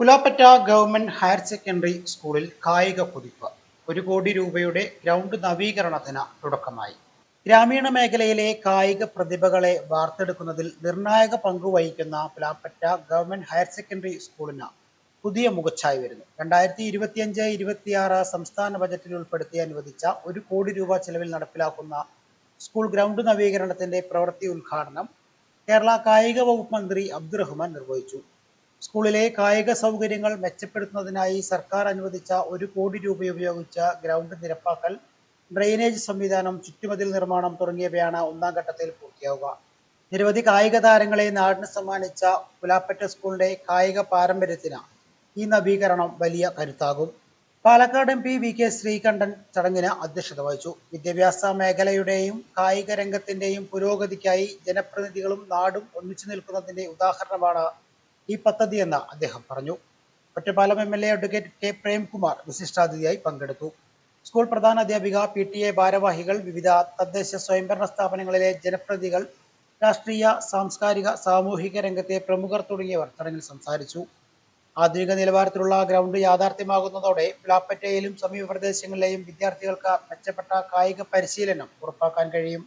Pulappatta government higher secondary സ്കൂളിൽ കായിക കുതിപ്പ്. ഒരു കോടി രൂപയുടെ ഗ്രൗണ്ട് നവീകരണത്തിന് തുടക്കമായി. ഗ്രാമീണ മേഖലയിലെ കായിക പ്രതിഭകളെ വാർത്തെടുക്കുന്നതിൽ നിർണായക പങ്ക് വഹിക്കുന്ന പുലാപ്പറ്റ ഗവൺമെന്റ് ഹയർ സെക്കൻഡറി സ്കൂളിന് പുതിയ മുഖച്ഛായ വരുന്നു. രണ്ടായിരത്തി ഇരുപത്തിയഞ്ച് ഇരുപത്തിയാറ് സംസ്ഥാന ബജറ്റിൽ ഉൾപ്പെടുത്തി അനുവദിച്ച ഒരു കോടി രൂപ ചെലവിൽ നടപ്പിലാക്കുന്ന സ്കൂൾ ഗ്രൗണ്ട് നവീകരണത്തിന്റെ പ്രവൃത്തി ഉദ്ഘാടനം കേരള കായിക വകുപ്പ് മന്ത്രി അബ്ദുറഹ്മാൻ നിർവഹിച്ചു. സ്കൂളിലെ കായിക സൗകര്യങ്ങൾ മെച്ചപ്പെടുത്തുന്നതിനായി സർക്കാർ അനുവദിച്ച ഒരു കോടി രൂപ ഉപയോഗിച്ച് ഗ്രൗണ്ട് നിരപ്പാക്കൽ ഡ്രെയിനേജ് സംവിധാനം ചുറ്റുമതിൽ നിർമ്മാണം തുടങ്ങിയവയാണ് ഒന്നാം ഘട്ടത്തിൽ പൂർത്തിയാവുക. നിരവധി കായിക താരങ്ങളെ നാടിന് സമ്മാനിച്ച പുലാപ്പറ്റ സ്കൂളിന്റെ കായിക പാരമ്പര്യത്തിന് ഈ നവീകരണം വലിയ കരുത്താകും. Palakkad M P V K Sreekandan ചടങ്ങിന് അധ്യക്ഷത വഹിച്ചു. വിദ്യാഭ്യാസ മേഖലയുടെയും കായിക രംഗത്തിന്റെയും പുരോഗതിക്കായി ജനപ്രതിനിധികളും നാടും ഒന്നിച്ചു നിൽക്കുന്നതിന്റെ ഉദാഹരണമാണ് ഈ പദ്ധതിയെന്ന് അദ്ദേഹം പറഞ്ഞു. Ottapalam M L A advocate K Premkumar വിശിഷ്ടാതിഥിയായി പങ്കെടുത്തു. സ്കൂൾ പ്രധാന അധ്യാപിക പി ടി എ ഭാരവാഹികൾ വിവിധ തദ്ദേശ സ്വയംഭരണ സ്ഥാപനങ്ങളിലെ ജനപ്രതികൾ രാഷ്ട്രീയ സാംസ്കാരിക സാമൂഹിക രംഗത്തെ പ്രമുഖർ തുടങ്ങിയവർ ചടങ്ങിൽ സംസാരിച്ചു. ആധുനിക നിലവാരത്തിലുള്ള ഗ്രൗണ്ട് യാഥാർത്ഥ്യമാകുന്നതോടെ പ്ലാപ്പറ്റയിലും സമീപ പ്രദേശങ്ങളിലെയും വിദ്യാർത്ഥികൾക്ക് മെച്ചപ്പെട്ട കായിക പരിശീലനം ഉറപ്പാക്കാൻ കഴിയും.